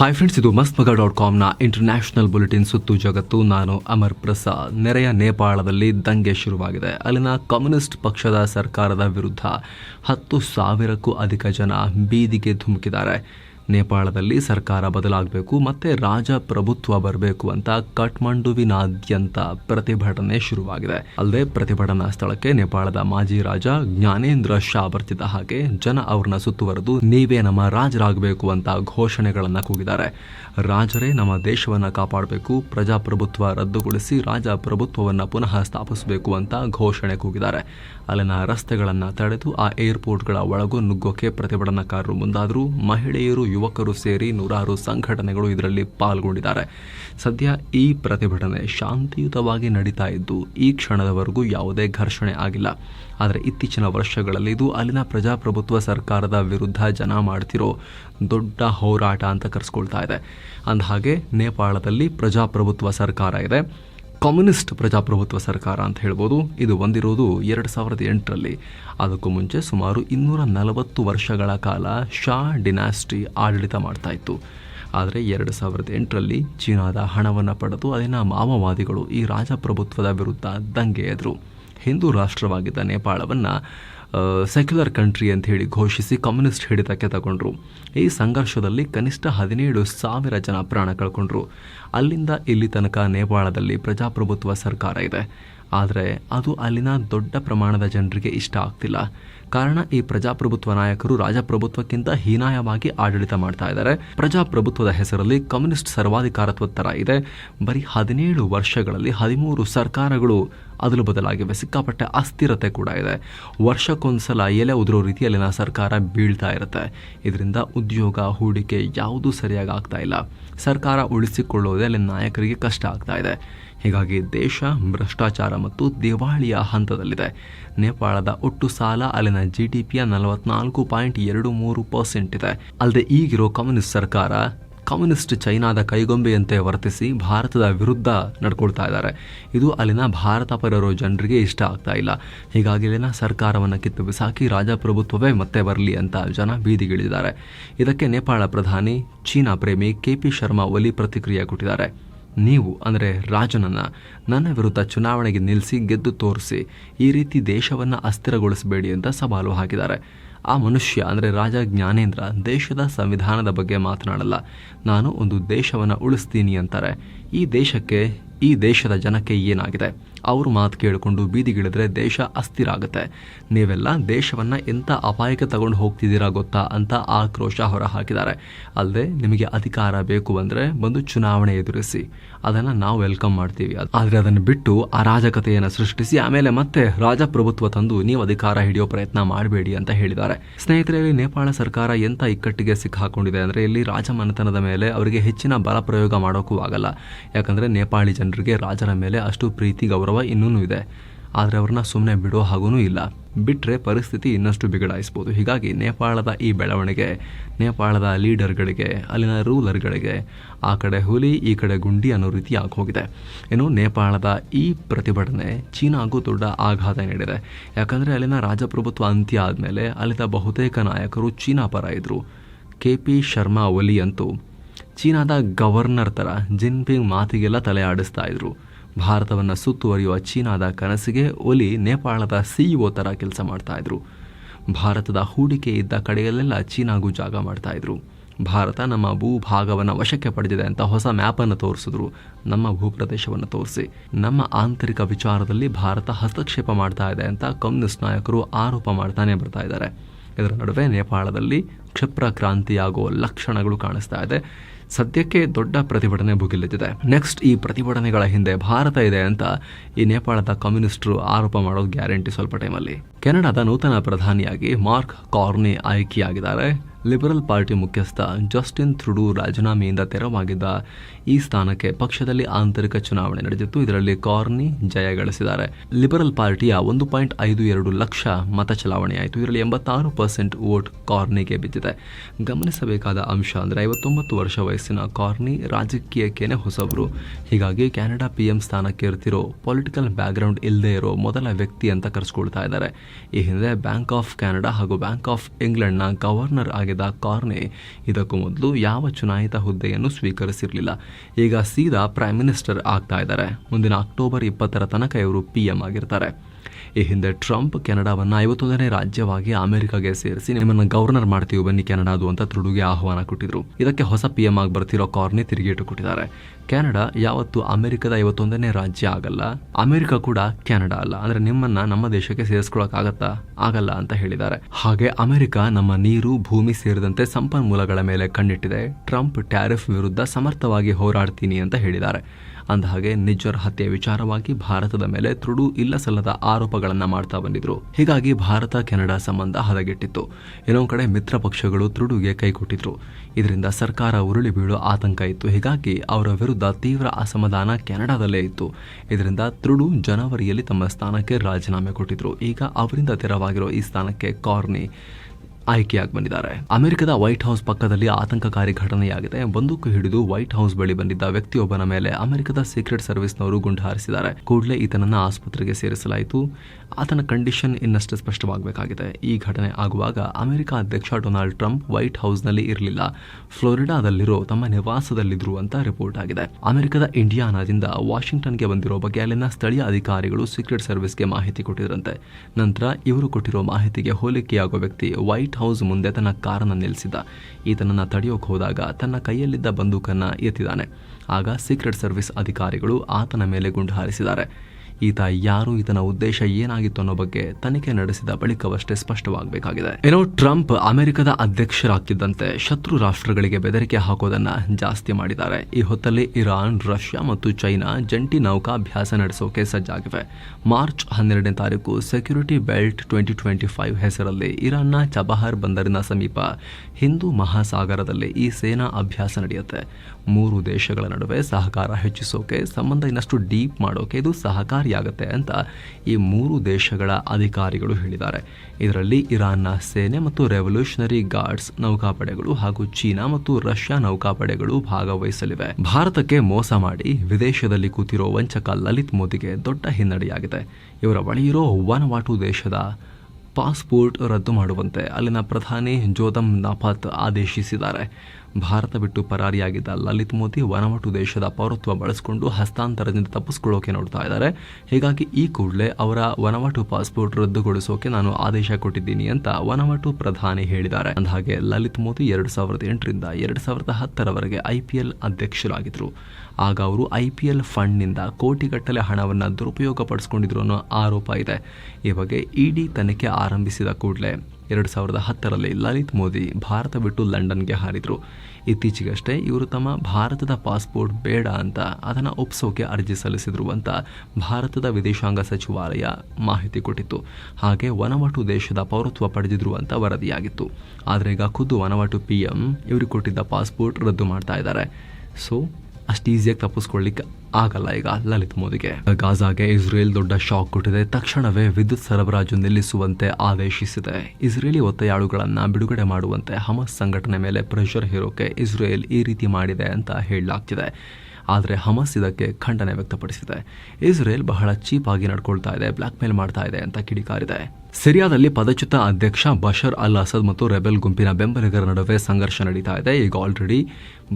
Hi friends ಇದು ಮಸ್ತ್ ಮಗ ಡಾಟ್ ಕಾಮ್ನ ಇಂಟರ್ನ್ಯಾಷನಲ್ ಬುಲೆಟಿನ್ ಸುತ್ತು ಜಗತ್ತು. ನಾನು ಅಮರ್ ಪ್ರಸಾದ್. ನೆರೆಯ ನೇಪಾಳದಲ್ಲಿ ದಂಗೆ ಶುರುವಾಗಿದೆ. ಅಲ್ಲಿನ ಕಮ್ಯುನಿಸ್ಟ್ ಪಕ್ಷದ ಸರ್ಕಾರದ ವಿರುದ್ಧ ಹತ್ತು ಸಾವಿರಕ್ಕೂ ಅಧಿಕ ಜನ ಬೀದಿಗೆ ಧುಮುಕಿದ್ದಾರೆ. ನೇಪಾಳದಲ್ಲಿ ಸರ್ಕಾರ ಬದಲಾಗಬೇಕು ಮತ್ತೆ ರಾಜಪ್ರಭುತ್ವ ಬರಬೇಕು ಅಂತ ಕಠ್ಮಂಡುವಿನಾದ್ಯಂತ ಪ್ರತಿಭಟನೆ ಶುರುವಾಗಿದೆ. ಅಲ್ಲದೆ ಪ್ರತಿಭಟನಾ ಸ್ಥಳಕ್ಕೆ ನೇಪಾಳದ ಮಾಜಿ ರಾಜ ಜ್ಞಾನೇಂದ್ರ ಶಾ ಬರ್ತಿದ್ದ ಹಾಗೆ ಜನ ಅವ್ರನ್ನ ಸುತ್ತುವರೆದು ನೀವೇ ನಮ್ಮ ರಾಜರಾಗಬೇಕು ಅಂತ ಘೋಷಣೆಗಳನ್ನ ಕೂಗಿದ್ದಾರೆ. ರಾಜರೇ ನಮ್ಮ ದೇಶವನ್ನ ಕಾಪಾಡಬೇಕು, ಪ್ರಜಾಪ್ರಭುತ್ವ ರದ್ದುಗೊಳಿಸಿ ರಾಜಪ್ರಭುತ್ವವನ್ನ ಪುನಃ ಸ್ಥಾಪಿಸಬೇಕು ಅಂತ ಘೋಷಣೆ ಕೂಗಿದ್ದಾರೆ. ಅಲ್ಲಿನ ರಸ್ತೆಗಳನ್ನು ತಡೆದು ಆ ಏರ್ಪೋರ್ಟ್ಗಳ ಒಳಗೂ ನುಗ್ಗೋಕೆ ಪ್ರತಿಭಟನಾಕಾರರು ಮುಂದಾದರೂ ಮಹಿಳೆಯರು ಯುವಕರು ಸೇರಿ ನೂರಾರು ಸಂಘಟನೆಗಳು ಇದರಲ್ಲಿ ಪಾಲ್ಗೊಂಡಿದ್ದಾರೆ. ಸದ್ಯ ಈ ಪ್ರತಿಭಟನೆ ಶಾಂತಿಯುತವಾಗಿ ನಡೀತಾ ಇದ್ದು, ಈ ಕ್ಷಣದವರೆಗೂ ಯಾವುದೇ ಘರ್ಷಣೆ ಆಗಿಲ್ಲ. ಆದರೆ ಇತ್ತೀಚಿನ ವರ್ಷಗಳಲ್ಲಿ ಇದು ಅಲ್ಲಿನ ಪ್ರಜಾಪ್ರಭುತ್ವ ಸರ್ಕಾರದ ವಿರುದ್ಧ ಜನ ಮಾಡ್ತಿರೋ ದೊಡ್ಡ ಹೋರಾಟ ಅಂತ ಕರೆಸ್ಕೊಳ್ತಾ ಇದೆ. ಅಂದಹಾಗೆ, ನೇಪಾಳದಲ್ಲಿ ಪ್ರಜಾಪ್ರಭುತ್ವ ಸರ್ಕಾರ ಇದೆ. ಕಮ್ಯುನಿಸ್ಟ್ ಪ್ರಜಾಪ್ರಭುತ್ವ ಸರ್ಕಾರ ಅಂತ ಹೇಳ್ಬೋದು. ಇದು ಬಂದಿರೋದು ಎರಡು ಸಾವಿರದ ಎಂಟರಲ್ಲಿ. ಅದಕ್ಕೂ ಮುಂಚೆ ಸುಮಾರು ಇನ್ನೂರ ನಲವತ್ತು ವರ್ಷಗಳ ಕಾಲ ಶಾ ಡಿನಾಸ್ಟಿ ಆಡಳಿತ ಮಾಡ್ತಾ ಇತ್ತು. ಆದರೆ ಎರಡು ಸಾವಿರದ ಎಂಟರಲ್ಲಿ ಚೀನಾದ ಹಣವನ್ನು ಪಡೆದು ಅಲ್ಲಿನ ಮಾವವಾದಿಗಳು ಈ ರಾಜಪ್ರಭುತ್ವದ ವಿರುದ್ಧ ದಂಗೆ ಎದ್ರು. ಹಿಂದೂ ರಾಷ್ಟ್ರವಾಗಿದ್ದ ನೇಪಾಳವನ್ನು ಸೆಕ್ಯುಲರ್ ಕಂಟ್ರಿ ಅಂತ ಹೇಳಿ ಘೋಷಿಸಿ ಕಮ್ಯುನಿಸ್ಟ್ ಹಿಡಿತಕ್ಕೆ ತಗೊಂಡ್ರು. ಈ ಸಂಘರ್ಷದಲ್ಲಿ ಕನಿಷ್ಠ ಹದಿನೇಳು ಸಾವಿರ ಜನ ಪ್ರಾಣ ಕಳ್ಕೊಂಡ್ರು. ಅಲ್ಲಿಂದ ಇಲ್ಲಿ ತನಕ ನೇಪಾಳದಲ್ಲಿ ಪ್ರಜಾಪ್ರಭುತ್ವ ಸರ್ಕಾರ ಇದೆ. ಆದರೆ ಅದು ಅಲ್ಲಿನ ದೊಡ್ಡ ಪ್ರಮಾಣದ ಜನರಿಗೆ ಇಷ್ಟ ಆಗ್ತಿಲ್ಲ. ಕಾರಣ ಈ ಪ್ರಜಾಪ್ರಭುತ್ವ ನಾಯಕರು ರಾಜಪ್ರಭುತ್ವಕ್ಕಿಂತ ಹೀನಾಯವಾಗಿ ಆಡಳಿತ ಮಾಡ್ತಾ ಇದ್ದಾರೆ. ಪ್ರಜಾಪ್ರಭುತ್ವದ ಹೆಸರಲ್ಲಿ ಕಮ್ಯುನಿಸ್ಟ್ ಸರ್ವಾಧಿಕಾರತ್ವ ತರ ಇದೆ. ಬರೀ ಹದಿನೇಳು ವರ್ಷಗಳಲ್ಲಿ ಹದಿಮೂರು ಸರ್ಕಾರಗಳು ಅದಲು ಬದಲಾಗಿವೆ. ಸಿಕ್ಕಾಪಟ್ಟೆ ಅಸ್ಥಿರತೆ ಕೂಡ ಇದೆ. ವರ್ಷಕ್ಕೊಂದ್ಸಲ ಎಲೆ ಉದುರೋ ರೀತಿಯಲ್ಲಿನ ಸರ್ಕಾರ ಬೀಳ್ತಾ ಇರುತ್ತೆ. ಇದರಿಂದ ಉದ್ಯೋಗ, ಹೂಡಿಕೆ ಯಾವುದೂ ಸರಿಯಾಗಿ ಆಗ್ತಾ ಇಲ್ಲ. ಸರ್ಕಾರ ಉಳಿಸಿಕೊಳ್ಳುವುದೇ ಅಲ್ಲಿ ನಾಯಕರಿಗೆ ಕಷ್ಟ ಆಗ್ತಾ ಇದೆ. ಹೀಗಾಗಿ ದೇಶ, ಭ್ರಷ್ಟಾಚಾರ ಮತ್ತು ದಿವಾಳಿಯ ಹಂತದಲ್ಲಿದೆ. ನೇಪಾಳದ ಒಟ್ಟು ಸಾಲ ಅಲ್ಲಿನ ಜಿ ಡಿ ಪಿಯ ನಲವತ್ನಾಲ್ಕು ಪಾಯಿಂಟ್ ಎರಡು ಮೂರು ಪರ್ಸೆಂಟ್ ಇದೆ. ಅಲ್ಲದೆ ಈಗಿರೋ ಕಮ್ಯುನಿಸ್ಟ್ ಸರ್ಕಾರ, ಕಮ್ಯುನಿಸ್ಟ್ ಚೈನಾದ ಕೈಗೊಂಬೆಯಂತೆ ವರ್ತಿಸಿ ಭಾರತದ ವಿರುದ್ಧ ನಡ್ಕೊಳ್ತಾ ಇದ್ದಾರೆ. ಇದು ಅಲ್ಲಿನ ಭಾರತ ಪರರೋ ಜನರಿಗೆ ಇಷ್ಟ ಆಗ್ತಾ ಇಲ್ಲ. ಹೀಗಾಗಿ ಅಲ್ಲಿನ ಸರ್ಕಾರವನ್ನು ಕಿತ್ತು ಬಿಸಾಕಿ ರಾಜಪ್ರಭುತ್ವವೇ ಮತ್ತೆ ಬರಲಿ ಅಂತ ಜನ ಬೀದಿಗಿಳಿದಿದ್ದಾರೆ. ಇದಕ್ಕೆ ನೇಪಾಳ ಪ್ರಧಾನಿ, ಚೀನಾ ಪ್ರೇಮಿ ಕೆ ಪಿ ಶರ್ಮಾ ಒಲಿ ಪ್ರತಿಕ್ರಿಯೆ ಕೊಟ್ಟಿದ್ದಾರೆ. ನೀವು, ಅಂದರೆ ರಾಜನನ್ನ, ನನ್ನ ವಿರುದ್ಧ ಚುನಾವಣೆಗೆ ನಿಲ್ಲಿಸಿ ಗೆದ್ದು ತೋರಿಸಿ, ಈ ರೀತಿ ದೇಶವನ್ನು ಅಸ್ಥಿರಗೊಳಿಸಬೇಡಿ ಅಂತ ಸವಾಲು ಹಾಕಿದ್ದಾರೆ. ಆ ಮನುಷ್ಯ, ಅಂದರೆ ರಾಜ ಜ್ಞಾನೇಂದ್ರ, ದೇಶದ ಸಂವಿಧಾನದ ಬಗ್ಗೆ ಮಾತನಾಡಲ್ಲ. ನಾನು ಒಂದು ದೇಶವನ್ನು ಉಳಿಸ್ತೀನಿ ಅಂತಾರೆ. ಈ ದೇಶಕ್ಕೆ, ಈ ದೇಶದ ಜನಕ್ಕೆ ಏನಾಗಿದೆ? ಅವ್ರ ಮಾತು ಕೇಳಿಕೊಂಡು ಬೀದಿಗಿಳಿದ್ರೆ ದೇಶ ಅಸ್ಥಿರ ಆಗುತ್ತೆ. ನೀವೆಲ್ಲ ದೇಶವನ್ನು ಎಂಥ ಅಪಾಯಕ್ಕೆ ತಗೊಂಡು ಹೋಗ್ತಿದ್ದೀರಾ ಗೊತ್ತಾ ಅಂತ ಆಕ್ರೋಶ ಹೊರ ಹಾಕಿದ್ದಾರೆ ಅಲ್ಲದೆ ನಿಮಗೆ ಅಧಿಕಾರ ಬೇಕು ಅಂದರೆ ಬಂದು ಚುನಾವಣೆ ಎದುರಿಸಿ. ಅದನ್ನು ನಾವು ವೆಲ್ಕಮ್ ಮಾಡ್ತೀವಿ. ಆದರೆ ಅದನ್ನು ಬಿಟ್ಟು ಅರಾಜಕತೆಯನ್ನು ಸೃಷ್ಟಿಸಿ ಆಮೇಲೆ ಮತ್ತೆ ರಾಜಪ್ರಭುತ್ವ ತಂದು ನೀವು ಅಧಿಕಾರ ಹಿಡಿಯೋ ಪ್ರಯತ್ನ ಮಾಡಬೇಡಿ ಅಂತ ಹೇಳಿದ್ದಾರೆ. ಸ್ನೇಹಿತರೆ ಇಲ್ಲಿ ನೇಪಾಳ ಸರ್ಕಾರ ಎಂಥ ಇಕ್ಕಟ್ಟಿಗೆ ಸಿಕ್ಕಾಕೊಂಡಿದೆ ಅಂದರೆ ಇಲ್ಲಿ ರಾಜಮನೆತನದ ಮೇಲೆ ಅವರಿಗೆ ಹೆಚ್ಚಿನ ಬಲ ಪ್ರಯೋಗ ಮಾಡೋಕ್ಕೂ ಆಗಲ್ಲ. ಯಾಕಂದರೆ ನೇಪಾಳಿ ಜನರಿಗೆ ರಾಜರ ಮೇಲೆ ಅಷ್ಟು ಪ್ರೀತಿ ಗೌರವ ಇನ್ನೂ ಇದೆ. ಆದರೆ ಅವ್ರನ್ನ ಸುಮ್ಮನೆ ಬಿಡೋ ಹಾಗೂ ಇಲ್ಲ. ಬಿಟ್ಟರೆ ಪರಿಸ್ಥಿತಿ ಇನ್ನಷ್ಟು ಬಿಗಡಾಯಿಸ್ಬೋದು. ಹೀಗಾಗಿ ನೇಪಾಳದ ಈ ಬೆಳವಣಿಗೆ, ನೇಪಾಳದ ಲೀಡರ್ಗಳಿಗೆ, ಅಲ್ಲಿನ ರೂಲರ್ಗಳಿಗೆ, ಆ ಕಡೆ ಹುಲಿ, ಈ ಕಡೆ ಗುಂಡಿ ಅನ್ನೋ ರೀತಿ ಆಗೋಗಿದೆ ಇನ್ನು ನೇಪಾಳದ ಈ ಪ್ರತಿಭಟನೆ ಚೀನಾಗೂ ದೊಡ್ಡ ಆಘಾತ ನೀಡಿದೆ. ಯಾಕಂದರೆ ಅಲ್ಲಿನ ರಾಜಪ್ರಭುತ್ವ ಅಂತ್ಯ ಆದಮೇಲೆ ಅಲ್ಲಿನ ಬಹುತೇಕ ನಾಯಕರು ಚೀನಾ ಪರ ಇದ್ದರು ಕೆ ಪಿ ಶರ್ಮಾ ಒಲಿ ಅಂತೂ ಚೀನಾದ ಗವರ್ನರ್ ಥರ ಜಿನ್ಪಿಂಗ್ ಮಾತಿಗೆಲ್ಲ ತಲೆ ಆಡಿಸ್ತಾ ಇದ್ರು. ಭಾರತವನ್ನು ಸುತ್ತುವರಿಯುವ ಚೀನಾದ ಕನಸಿಗೆ ಒಲಿ ನೇಪಾಳದ ಸಿಇಒ ಥರ ಕೆಲಸ ಮಾಡ್ತಾಯಿದ್ರು ಭಾರತದ ಹೂಡಿಕೆ ಇದ್ದ ಕಡೆಯಲ್ಲೆಲ್ಲ ಚೀನಾಗೂ ಜಾಗ ಮಾಡ್ತಾ ಇದ್ರು. ಭಾರತ ನಮ್ಮ ಭೂಭಾಗವನ್ನು ವಶಕ್ಕೆ ಪಡೆದಿದೆ ಅಂತ ಹೊಸ ಮ್ಯಾಪನ್ನು ತೋರಿಸಿದ್ರು. ನಮ್ಮ ಭೂಪ್ರದೇಶವನ್ನು ತೋರಿಸಿ. ನಮ್ಮ ಆಂತರಿಕ ವಿಚಾರದಲ್ಲಿ ಭಾರತ ಹಸ್ತಕ್ಷೇಪ ಮಾಡ್ತಾ ಇದೆ ಅಂತ ಕಮ್ಯುನಿಸ್ಟ್ ನಾಯಕರು ಆರೋಪ ಮಾಡ್ತಾನೆ ಬರ್ತಾ ಇದ್ದಾರೆ. ಇದರ ನಡುವೆ ನೇಪಾಳದಲ್ಲಿ ಕ್ಷಿಪ್ರ ಕ್ರಾಂತಿಯಾಗುವ ಲಕ್ಷಣಗಳು ಕಾಣಿಸ್ತಾ ಇದೆ. ಸದ್ಯಕ್ಕೆ ದೊಡ್ಡ ಪ್ರತಿಭಟನೆ ಭುಗಿಲೆದ್ದಿದೆ. ನೆಕ್ಸ್ಟ್ ಈ ಪ್ರತಿಭಟನೆಗಳ ಹಿಂದೆ ಭಾರತ ಇದೆ ಅಂತ ಈ ನೇಪಾಳದ ಕಮ್ಯುನಿಸ್ಟರು ಆರೋಪ ಮಾಡೋದು ಗ್ಯಾರಂಟಿ ಸ್ವಲ್ಪ ಟೈಮಲ್ಲಿ ಕೆನಡಾದ ನೂತನ ಪ್ರಧಾನಿಯಾಗಿ ಮಾರ್ಕ್ ಕಾರ್ನಿ ಆಯ್ಕೆಯಾಗಿದ್ದಾರೆ. ಲಿಬರಲ್ ಪಾರ್ಟಿ ಮುಖ್ಯಸ್ಥ ಜಸ್ಟಿನ್ ಥ್ರುಡು ರಾಜೀನಾಮೆಯಿಂದ ತೆರವಾಗಿದ್ದ ಈ ಸ್ಥಾನಕ್ಕೆ ಪಕ್ಷದಲ್ಲಿ ಆಂತರಿಕ ಚುನಾವಣೆ ನಡೆದಿತ್ತು. ಇದರಲ್ಲಿ ಕಾರ್ನಿ ಜಯ ಗಳಿಸಿದ್ದಾರೆ. ಲಿಬರಲ್ ಪಾರ್ಟಿಯ ಒಂದು ಪಾಯಿಂಟ್ ಐದು ಎರಡು ಲಕ್ಷ ಮತ ಚಲಾವಣೆಯಾಯಿತು ಇದರಲ್ಲಿ ಎಂಬತ್ತಾರು ಪರ್ಸೆಂಟ್ ವೋಟ್ ಕಾರ್ನಿಗೆ ಬಿದ್ದಿದೆ. ಗಮನಿಸಬೇಕಾದ ಅಂಶ ಅಂದರೆ ಐವತ್ತೊಂಬತ್ತು ವರ್ಷ ವಯಸ್ಸಿನ ಕಾರ್ನಿ ರಾಜಕೀಯಕ್ಕೇನೆ ಹೊಸಬರು. ಹೀಗಾಗಿ ಕೆನಡಾ ಪಿ ಸ್ಥಾನಕ್ಕೆ ಇರ್ತಿರೋ ಪೊಲಿಟಿಕಲ್ ಬ್ಯಾಕ್ಗ್ರೌಂಡ್ ಇಲ್ಲದೆ ಇರೋ ಮೊದಲ ವ್ಯಕ್ತಿ ಅಂತ ಕರೆಸ್ಕೊಳ್ತಾ ಇದ್ದಾರೆ. ಈ ಹಿಂದೆ ಬ್ಯಾಂಕ್ ಆಫ್ ಕೆನಡಾ ಹಾಗೂ ಬ್ಯಾಂಕ್ ಆಫ್ ಇಂಗ್ಲೆಂಡ್ನ ಗವರ್ನರ್ ಆಗಿ ಅಧ್ಯಕ್ಷರಾಗಿದ್ದ ಕಾರ್ನೆ ಇದಕ್ಕೂ ಮೊದಲು ಯಾವ ಚುನಾಯಿತ ಹುದ್ದೆಯನ್ನು ಸ್ವೀಕರಿಸಿರಲಿಲ್ಲ. ಈಗ ಸೀದಾ ಪ್ರೈಮ್ ಮಿನಿಸ್ಟರ್ ಆಗ್ತಾ ಇದ್ದಾರೆ. ಮುಂದಿನ ಅಕ್ಟೋಬರ್ ಇಪ್ಪತ್ತರ ತನಕ ಇವರು ಪಿ ಎಂ ಆಗಿರ್ತಾರೆ. ಈ ಹಿಂದೆ ಟ್ರಂಪ್ ಕೆನಡಾವನ್ನು ಐವತ್ತೊಂದನೇ ರಾಜ್ಯವಾಗಿ ಅಮೆರಿಕಾಗೆ ಸೇರಿಸಿ ನಿಮ್ಮನ್ನು ಗವರ್ನರ್ ಮಾಡ್ತೀವಿ, ಬನ್ನಿ ಕೆನಡಾದು ಅಂತ ತುಡುಗೆ ಆಹ್ವಾನ ಕೊಟ್ಟಿದ್ರು. ಇದಕ್ಕೆ ಹೊಸ ಪಿ ಎಂ ಆಗಿ ಬರ್ತಿರೋ ಕಾರ್ನಿ ತಿರುಗೇಟು ಕೊಟ್ಟಿದ್ದಾರೆ. ಕೆನಡಾ ಯಾವತ್ತು ಅಮೆರಿಕದ ಐವತ್ತೊಂದನೇ ರಾಜ್ಯ ಆಗಲ್ಲ. ಅಮೆರಿಕ ಕೂಡ ಕೆನಡಾ ಅಲ್ಲ. ಅಂದ್ರೆ ನಿಮ್ಮನ್ನ ನಮ್ಮ ದೇಶಕ್ಕೆ ಸೇರಿಸ್ಕೊಳಕ್ ಆಗತ್ತಾ? ಆಗಲ್ಲ ಅಂತ ಹೇಳಿದ್ದಾರೆ. ಹಾಗೆ ಅಮೆರಿಕ ನಮ್ಮ ನೀರು, ಭೂಮಿ ಸೇರಿದಂತೆ ಸಂಪನ್ಮೂಲಗಳ ಮೇಲೆ ಕಣ್ಣಿಟ್ಟಿದೆ. ಟ್ರಂಪ್ ಟ್ಯಾರಿಫ್ ವಿರುದ್ಧ ಸಮರ್ಥವಾಗಿ ಹೋರಾಡ್ತೀನಿ ಅಂತ ಹೇಳಿದ್ದಾರೆ. ಅಂದಹಾಗೆ ನಿಜ್ಜರ್ ಹತ್ಯೆ ವಿಚಾರವಾಗಿ ಭಾರತದ ಮೇಲೆ ತುಡು ಇಲ್ಲ ಸಲ್ಲದ ಆರೋಪಗಳನ್ನು ಮಾಡ್ತಾ ಬಂದಿದ್ರು. ಹೀಗಾಗಿ ಭಾರತ, ಕೆನಡಾ ಸಂಬಂಧ ಹದಗೆಟ್ಟಿತ್ತು. ಇನ್ನೊಂದು ಕಡೆ ಮಿತ್ರ ಪಕ್ಷಗಳು ತುಡುಗೆ ಕೈಕೊಟ್ಟಿದ್ರು. ಇದರಿಂದ ಸರ್ಕಾರ ಉರುಳಿ ಬೀಳೋ ಆತಂಕ ಇತ್ತು. ಹೀಗಾಗಿ ಅವರ ವಿರುದ್ಧ ತೀವ್ರ ಅಸಮಾಧಾನ ಕೆನಡಾದಲ್ಲೇ ಇತ್ತು. ಇದರಿಂದ ತುಡು ಜನವರಿಯಲ್ಲಿ ತಮ್ಮ ಸ್ಥಾನಕ್ಕೆ ರಾಜೀನಾಮೆ ಕೊಟ್ಟಿದ್ರು. ಈಗ ಅವರಿಂದ ತೆರವಾಗಿರೋ ಈ ಸ್ಥಾನಕ್ಕೆ ಕಾರ್ನಿ. ಆಯ್ಕೆಯಾಗಿ ಬಂದಿದ್ದಾರೆ. ಅಮೆರಿಕದ ವೈಟ್ ಹೌಸ್ ಪಕ್ಕದಲ್ಲಿ ಆತಂಕಕಾರಿ ಘಟನೆಯಾಗಿದೆ. ಬಂದೂಕು ಹಿಡಿದು ವೈಟ್ ಹೌಸ್ ಬಳಿ ಬಂದಿದ್ದ ವ್ಯಕ್ತಿಯೊಬ್ಬನ ಮೇಲೆ ಅಮೆರಿಕದ ಸೀಕ್ರೆಟ್ ಸರ್ವಿಸ್ನವರು ಗುಂಡು ಹಾರಿಸಿದ್ದಾರೆ. ಕೂಡಲೇ ಈತನನ್ನ ಆಸ್ಪತ್ರೆಗೆ ಸೇರಿಸಲಾಯಿತು. ಆತನ ಕಂಡೀಷನ್ ಇನ್ನಷ್ಟು ಸ್ಪಷ್ಟವಾಗಬೇಕಾಗಿದೆ. ಈ ಘಟನೆ ಆಗುವಾಗ ಅಮೆರಿಕ ಅಧ್ಯಕ್ಷ ಡೊನಾಲ್ಡ್ ಟ್ರಂಪ್ ವೈಟ್ ಹೌಸ್ನಲ್ಲಿ ಇರಲಿಲ್ಲ. ಫ್ಲೋರಿಡಾದಲ್ಲಿರೋ ತಮ್ಮ ನಿವಾಸದಲ್ಲಿದ್ರು ಅಂತ ರಿಪೋರ್ಟ್ ಆಗಿದೆ. ಅಮೆರಿಕದ ಇಂಡಿಯಾನಾದಿಂದ ವಾಷಿಂಗ್ಟನ್ಗೆ ಬಂದಿರೋ ಬಗ್ಗೆ ಅಲ್ಲಿನ ಸ್ಥಳೀಯ ಅಧಿಕಾರಿಗಳು ಸೀಕ್ರೆಟ್ ಸರ್ವಿಸ್ಗೆ ಮಾಹಿತಿ ಕೊಟ್ಟಿದ್ರಂತೆ. ನಂತರ ಇವರು ಕೊಟ್ಟಿರೋ ಮಾಹಿತಿಗೆ ಹೋಲಿಕೆಯಾಗುವ ವ್ಯಕ್ತಿ ವೈಟ್ ಹೌಸ್ ಮುಂದೆ ತನ್ನ ಕಾರನ್ನು ನಿಲ್ಲಿಸಿದ. ಈತನನ್ನು ತಡೆಯೋಕೆ ಹೋದಾಗ ತನ್ನ ಕೈಯಲ್ಲಿದ್ದ ಬಂದೂಕನ್ನು ಎತ್ತಿದ್ದಾನೆ ಆಗ ಸೀಕ್ರೆಟ್ ಸರ್ವಿಸ್ ಅಧಿಕಾರಿಗಳು ಆತನ ಮೇಲೆ ಗುಂಡು ಹಾರಿಸಿದ್ದಾರೆ. ಈತ ಯಾರು, ಈತನ ಉದ್ದೇಶ ಏನಾಗಿತ್ತು ಅನ್ನೋ ಬಗ್ಗೆ ತನಿಖೆ ನಡೆಸಿದ ಬಳಿಕವಷ್ಟೇ ಸ್ಪಷ್ಟವಾಗಬೇಕಾಗಿದೆ. ಏನೋ ಟ್ರಂಪ್ ಅಮೆರಿಕದ ಅಧ್ಯಕ್ಷರಾಗಿದ್ದಂತೆ ಶತ್ರು ರಾಷ್ಟ್ರಗಳಿಗೆ ಬೆದರಿಕೆ ಹಾಕೋದನ್ನ ಜಾಸ್ತಿ ಮಾಡಿದ್ದಾರೆ. ಈ ಹೊತ್ತಲ್ಲಿ ಇರಾನ್, ರಷ್ಯಾ ಮತ್ತು ಚೈನಾ ಜಂಟಿ ನೌಕಾಭ್ಯಾಸ ನಡೆಸೋಕೆ ಸಜ್ಜಾಗಿವೆ. ಮಾರ್ಚ್ ಹನ್ನೆರಡನೇ ತಾರೀಕು security belt twenty twenty five ಹೆಸರಲ್ಲಿ ಇರಾನ್ನ ಚಬಹಾರ್ ಬಂದರಿನ ಸಮೀಪ ಹಿಂದೂ ಮಹಾಸಾಗರದಲ್ಲಿ ಈ ಸೇನಾ ಅಭ್ಯಾಸ ನಡೆಯುತ್ತೆ. ಮೂರು ದೇಶಗಳ ನಡುವೆ ಸಹಕಾರ ಹೆಚ್ಚಿಸೋಕೆ ಸಂಬಂಧ ಇನ್ನಷ್ಟು ಡೀಪ್ ಮಾಡೋಕೆ ಇದು ಸಹಕಾರಿಯಾಗುತ್ತೆ ಅಂತ ಈ ಮೂರು ದೇಶಗಳ ಅಧಿಕಾರಿಗಳು ಹೇಳಿದ್ದಾರೆ. ಇದರಲ್ಲಿ ಇರಾನ್ನ ಸೇನೆ ಮತ್ತು ರೆವಲ್ಯೂಷನರಿ ಗಾರ್ಡ್ಸ್ ನೌಕಾಪಡೆಗಳು ಹಾಗೂ ಚೀನಾ ಮತ್ತು ರಷ್ಯಾ ನೌಕಾಪಡೆಗಳು ಭಾಗವಹಿಸಲಿವೆ. ಭಾರತಕ್ಕೆ ಮೋಸ ಮಾಡಿ ವಿದೇಶದಲ್ಲಿ ಕೂತಿರೋ ವಂಚಕ ಲಲಿತ್ ಮೋದಿಗೆ ದೊಡ್ಡ ಹಿನ್ನಡೆಯಾಗಿದೆ. ಇವರ ಬಳಿ ಇರೋ ವನವಾಟು ದೇಶದ ಪಾಸ್ಪೋರ್ಟ್ ರದ್ದು ಮಾಡುವಂತೆ ಅಲ್ಲಿನ ಪ್ರಧಾನಿ ಜೋದಮ್ ನಫಾತ್ ಆದೇಶಿಸಿದ್ದಾರೆ. ಭಾರತ ಬಿಟ್ಟು ಪರಾರಿಯಾಗಿದ್ದ ಲಲಿತ್ ಮೋದಿ ವನವಟು ದೇಶದ ಪೌರತ್ವ ಬಳಸಿಕೊಂಡು ಹಸ್ತಾಂತರದಿಂದ ತಪ್ಪಿಸ್ಕೊಳ್ಳೋಕೆ ನೋಡ್ತಾ ಇದ್ದಾರೆ. ಹೀಗಾಗಿ ಈ ಕೂಡಲೇ ಅವರ ವನವಟು ಪಾಸ್ಪೋರ್ಟ್ ರದ್ದುಗೊಳಿಸೋಕೆ ನಾನು ಆದೇಶ ಕೊಟ್ಟಿದ್ದೀನಿ ಅಂತ ವನವಟು ಪ್ರಧಾನಿ ಹೇಳಿದ್ದಾರೆ. ಅಂದಹಾಗೆ ಲಲಿತ್ ಮೋದಿ ಎರಡು ಸಾವಿರದ ಎಂಟರಿಂದ ಎರಡು ಸಾವಿರದ ಹತ್ತರವರೆಗೆ ಐ ಪಿ ಎಲ್ ಅಧ್ಯಕ್ಷರಾಗಿದ್ದರು. ಆಗ ಅವರು ಐ ಪಿ ಎಲ್ ಫಂಡ್ನಿಂದ ಕೋಟಿಗಟ್ಟಲೆ ಹಣವನ್ನು ದುರುಪಯೋಗ ಪಡಿಸ್ಕೊಂಡಿದ್ರು ಅನ್ನೋ ಆರೋಪ ಇದೆ. ಈ ಬಗ್ಗೆ ಇಡಿ ತನಿಖೆ ಆರಂಭಿಸಿದ ಕೂಡಲೇ ಎರಡು ಸಾವಿರದ ಹತ್ತರಲ್ಲಿ ಲಲಿತ್ ಮೋದಿ ಭಾರತ ಬಿಟ್ಟು ಲಂಡನ್ಗೆ ಹಾರಿದರು. ಇತ್ತೀಚೆಗಷ್ಟೇ ಇವರು ತಮ್ಮ ಭಾರತದ ಪಾಸ್ಪೋರ್ಟ್ ಬೇಡ ಅಂತ ಅದನ್ನು ಒಪ್ಸೋಕೆ ಅರ್ಜಿ ಸಲ್ಲಿಸಿದ್ರು ಅಂತ ಭಾರತದ ವಿದೇಶಾಂಗ ಸಚಿವಾಲಯ ಮಾಹಿತಿ ಕೊಟ್ಟಿತ್ತು. ಹಾಗೆ ವನವಟು ದೇಶದ ಪೌರತ್ವ ಪಡೆದಿದ್ರು ಅಂತ ವರದಿಯಾಗಿತ್ತು. ಆದರೆ ಈಗ ಖುದ್ದು ವನವಟು ಪಿ ಎಂ ಇವ್ರಿಗೆ ಕೊಟ್ಟಿದ್ದ ಪಾಸ್ಪೋರ್ಟ್ ರದ್ದು ಮಾಡ್ತಾ ಇದ್ದಾರೆ. ಸೊ ಅಷ್ಟು ಈಸಿಯಾಗಿ ತಪ್ಪಿಸ್ಕೊಳ್ಳಿಕ್ಕೆ ಆಗಲ್ಲ ಈಗ ಲಲಿತ್ ಮೋದಿಗೆ. ಗಾಜಾಗೆ ಇಸ್ರೇಲ್ ದೊಡ್ಡ ಶಾಕ್ ಕೊಟ್ಟಿದೆ. ತಕ್ಷಣವೇ ವಿದ್ಯುತ್ ಸರಬರಾಜು ನಿಲ್ಲಿಸುವಂತೆ ಆದೇಶಿಸಿದೆ. ಇಸ್ರೇಲಿ ಒತ್ತೆಯಾಳುಗಳನ್ನ ಬಿಡುಗಡೆ ಮಾಡುವಂತೆ ಹಮಸ್ ಸಂಘಟನೆ ಮೇಲೆ ಪ್ರೆಷರ್ ಹೇರೋಕೆ ಇಸ್ರೇಲ್ ಈ ರೀತಿ ಮಾಡಿದೆ ಅಂತ ಹೇಳಲಾಗ್ತಿದೆ. ಆದರೆ ಹಮಸ್ ಇದಕ್ಕೆ ಖಂಡನೆ ವ್ಯಕ್ತಪಡಿಸಿದೆ. ಇಸ್ರೇಲ್ ಬಹಳ ಚೀಪ್ ಆಗಿ ನಡ್ಕೊಳ್ತಾ ಇದೆ ಬ್ಲಾಕ್ ಮೇಲ್ ಮಾಡ್ತಾ ಇದೆ ಅಂತ ಕಿಡಿಕಾರಿದೆ. ಸಿರಿಯಾದಲ್ಲಿ ಪದಚ್ಯುತ ಅಧ್ಯಕ್ಷ ಬಷರ್ ಅಲ್ ಅಸದ್ ಮತ್ತು ರೆಬೆಲ್ ಗುಂಪಿನ ಬೆಂಬಲಿಗರ ನಡುವೆ ಸಂಘರ್ಷ ನಡೀತಾ ಇದೆ. ಈಗ ಆಲ್ರೆಡಿ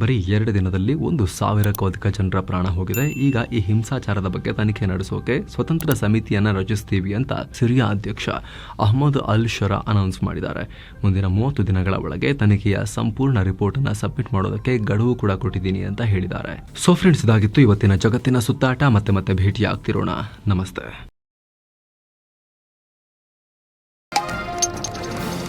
ಬರೀ ಎರಡು ದಿನದಲ್ಲಿ ಒಂದು ಸಾವಿರಕ್ಕೂ ಅಧಿಕ ಜನರ ಪ್ರಾಣ ಹೋಗಿದೆ. ಈಗ ಈ ಹಿಂಸಾಚಾರದ ಬಗ್ಗೆ ತನಿಖೆ ನಡೆಸೋಕೆ ಸ್ವತಂತ್ರ ಸಮಿತಿಯನ್ನು ರಚಿಸ್ತೀವಿ ಅಂತ ಸಿರಿಯಾ ಅಧ್ಯಕ್ಷ ಅಹಮದ್ ಅಲ್ ಶರಾ ಅನೌನ್ಸ್ ಮಾಡಿದ್ದಾರೆ. ಮುಂದಿನ ಮೂವತ್ತು ದಿನಗಳ ಒಳಗೆ ತನಿಖೆಯ ಸಂಪೂರ್ಣ ರಿಪೋರ್ಟ್ ಅನ್ನು ಸಬ್ಮಿಟ್ ಮಾಡೋದಕ್ಕೆ ಗಡುವು ಕೂಡ ಕೊಟ್ಟಿದ್ದೀನಿ ಅಂತ ಹೇಳಿದ್ದಾರೆ. ಸೊ ಫ್ರೆಂಡ್ಸ್ ಇದಾಗಿತ್ತು ಇವತ್ತಿನ ಜಗತ್ತಿನ ಸುತ್ತಾಟ. ಮತ್ತೆ ಮತ್ತೆ ಭೇಟಿ ಆಗ್ತಿರೋಣ ನಮಸ್ತೆ.